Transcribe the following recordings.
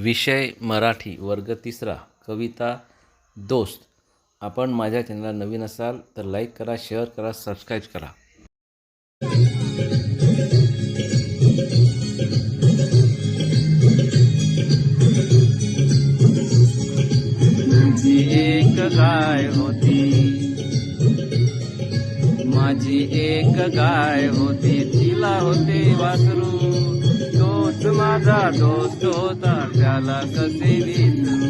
विषय मराठी वर्ग तिसरा कविता दोस्त. आपण माझ्या चॅनलला नवीन असाल तर लाईक करा शेअर करा सबस्क्राईब करा. माझी एक गाय होती. माझी एक गाय होती. तिला होते वासरू. माझा दोस्त होता त्याला कसे विसरू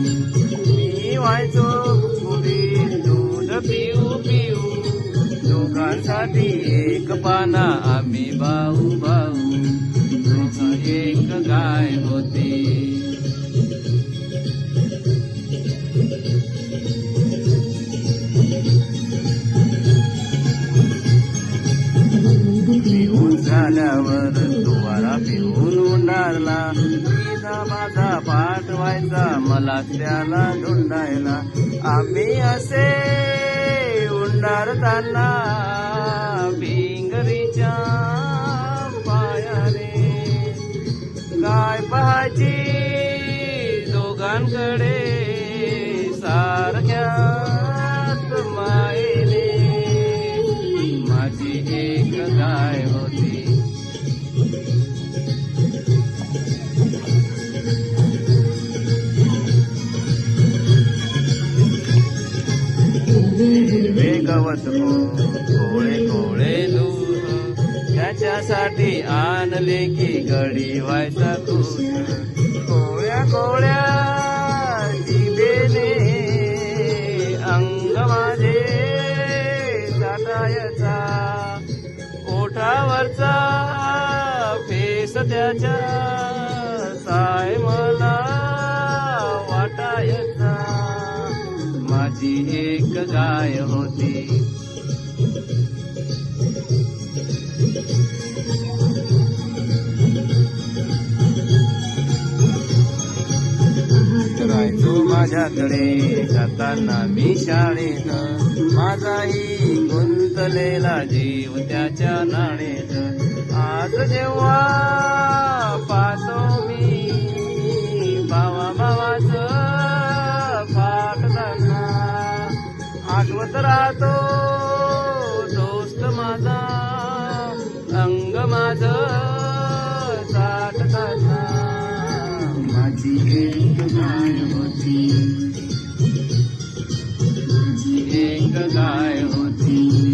मी व्हायचो पुढे दूध पिऊ पिऊ. दोघांसाठी एक पाना आम्ही भाऊ भाऊ. दोघं एक गाय होती. झाल्यावर तुम्हाला पिऊन उंडारला तिचा माझा पाठ व्हायचा मला त्याला धुंडायला आम्ही असे उंडारताना भिंगरीच्या पायाने. काय पाहायची दोघांकडे? गवत हो कोळे कोळे दूध त्याच्यासाठी आणले की गडी व्हायचा दूध कोळ्या कोळ्या जिभेने अंग माझे साठायचा ओठावरचा फेस त्याच्या माझी एक गाय होती। राहायचो माझ्याकडे जाताना मी शाळेत माझाही गुंतलेला जीव त्याच्या नाणेत आज जेव्हा पाहतो मी भावा भावाच फाटताना आठवत राहतो दोस्त माझा अंग माझ साठताना माझी एक गाय होती माझी एक गाय होती